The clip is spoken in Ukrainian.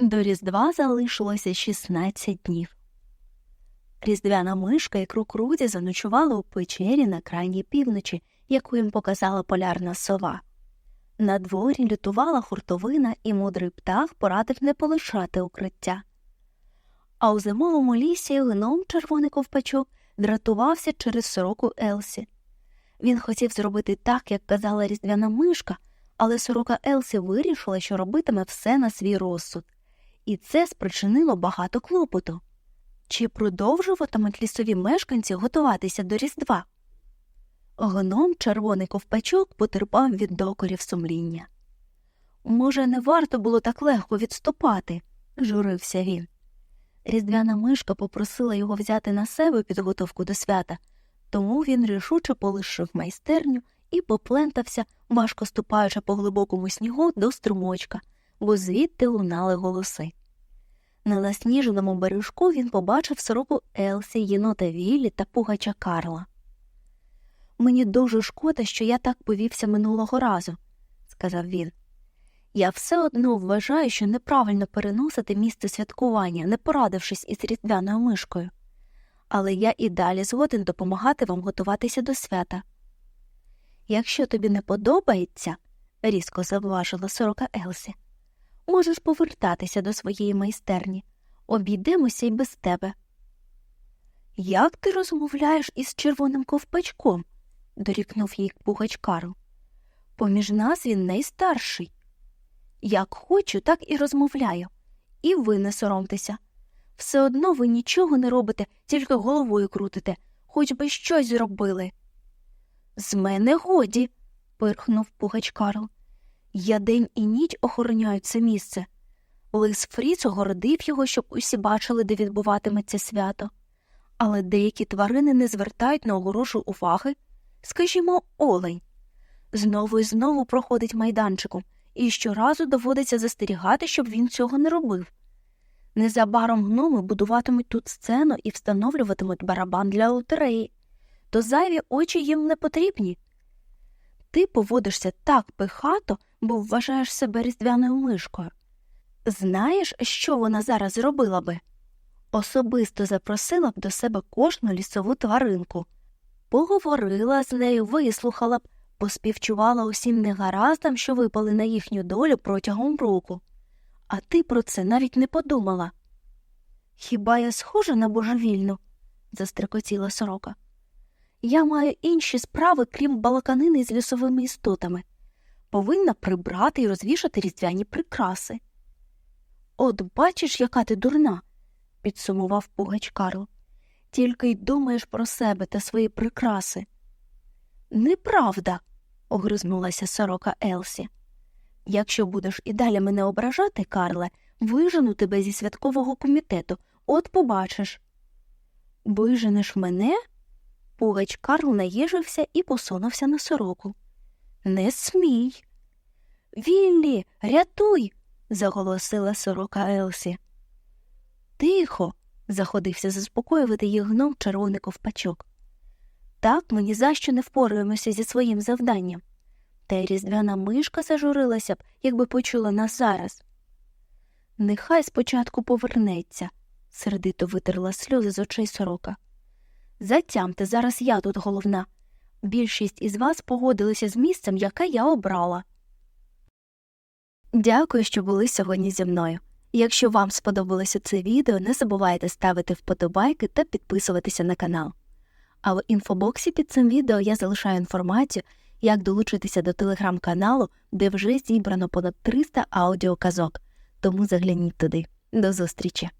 До Різдва залишилося 16 днів. Різдвяна мишка і крукруді заночували у печері на крайній півночі, яку їм показала полярна сова. На дворі лютувала хуртовина, і мудрий птах порадив не полишати укриття. А у зимовому лісі гном червоний ковпачок дратувався через сороку Елсі. Він хотів зробити так, як казала різдвяна мишка, але сорока Елсі вирішила, що робитиме все на свій розсуд, і це спричинило багато клопоту. Чи продовжуватимуть лісові мешканці готуватися до Різдва? Гном червоний ковпачок потерпав від докорів сумління. Може, не варто було так легко відступати, журився він. Різдвяна мишка попросила його взяти на себе підготовку до свята, тому він рішуче полишив майстерню і поплентався, важко ступаючи по глибокому снігу до струмочка, бо звідти лунали голоси. На засніженому бережку він побачив сороку Елсі, єнота Віллі та пугача Карла. Мені дуже шкода, що я так повівся минулого разу, сказав він. Я все одно вважаю, що неправильно переносити місце святкування, не порадившись із різдвяною мишкою. Але я і далі згоден допомагати вам готуватися до свята. Якщо тобі не подобається, різко завважила сорока Елсі, можеш повертатися до своєї майстерні. Обійдемося й без тебе. Як ти розмовляєш із червоним ковпачком? дорікнув їй пугач Карл. Поміж нас він найстарший. Як хочу, так і розмовляю. І ви не соромтеся. Все одно ви нічого не робите, тільки головою крутите, хоч би щось зробили. З мене годі, пирхнув пугач Карл. Я день і ніч охороняю це місце. Лис Фріц огородив його, щоб усі бачили, де відбуватиметься свято. Але деякі тварини не звертають на огорожу уваги. Скажімо, олень. Знову і знову проходить майданчиком, і щоразу доводиться застерігати, щоб він цього не робив. Незабаром гноми будуватимуть тут сцену і встановлюватимуть барабан для лотереї, то зайві очі їм не потрібні. Ти поводишся так пихато, бо вважаєш себе різдвяною мишкою. Знаєш, що вона зараз зробила би? Особисто запросила б до себе кожну лісову тваринку, поговорила з нею, вислухала б, поспівчувала усім негараздам, що випали на їхню долю протягом року. А ти про це навіть не подумала. Хіба я схожа на божевільну? застрекотіла сорока. Я маю інші справи, крім балаканини з лісовими істотами. Повинна прибрати і розвішати різдвяні прикраси. От бачиш, яка ти дурна, підсумував пугач Карл. Тільки й думаєш про себе та свої прикраси. Неправда, огризнулася сорока Елсі. Якщо будеш і далі мене ображати, Карле, вижену тебе зі святкового комітету, от побачиш. Виженеш мене? Пугач Карл наїжився і посунувся на сороку. Не смій. Віллі, рятуй. заголосила сорока Елсі. Тихо. заходився заспокоювати їх гном червоний ковпачок. Так ми ні за що не впораємося зі своїм завданням. Та й різдвяна мишка зажурилася б, якби почула нас зараз. Нехай спочатку повернеться, сердито витерла сльози з очей сорока. Затямте, зараз я тут головна. Більшість із вас погодилися з місцем, яке я обрала. Дякую, що були сьогодні зі мною. Якщо вам сподобалося це відео, не забувайте ставити вподобайки та підписуватися на канал. А в інфобоксі під цим відео я залишаю інформацію, як долучитися до телеграм-каналу, де вже зібрано понад 300 аудіоказок. Тому загляніть туди. До зустрічі!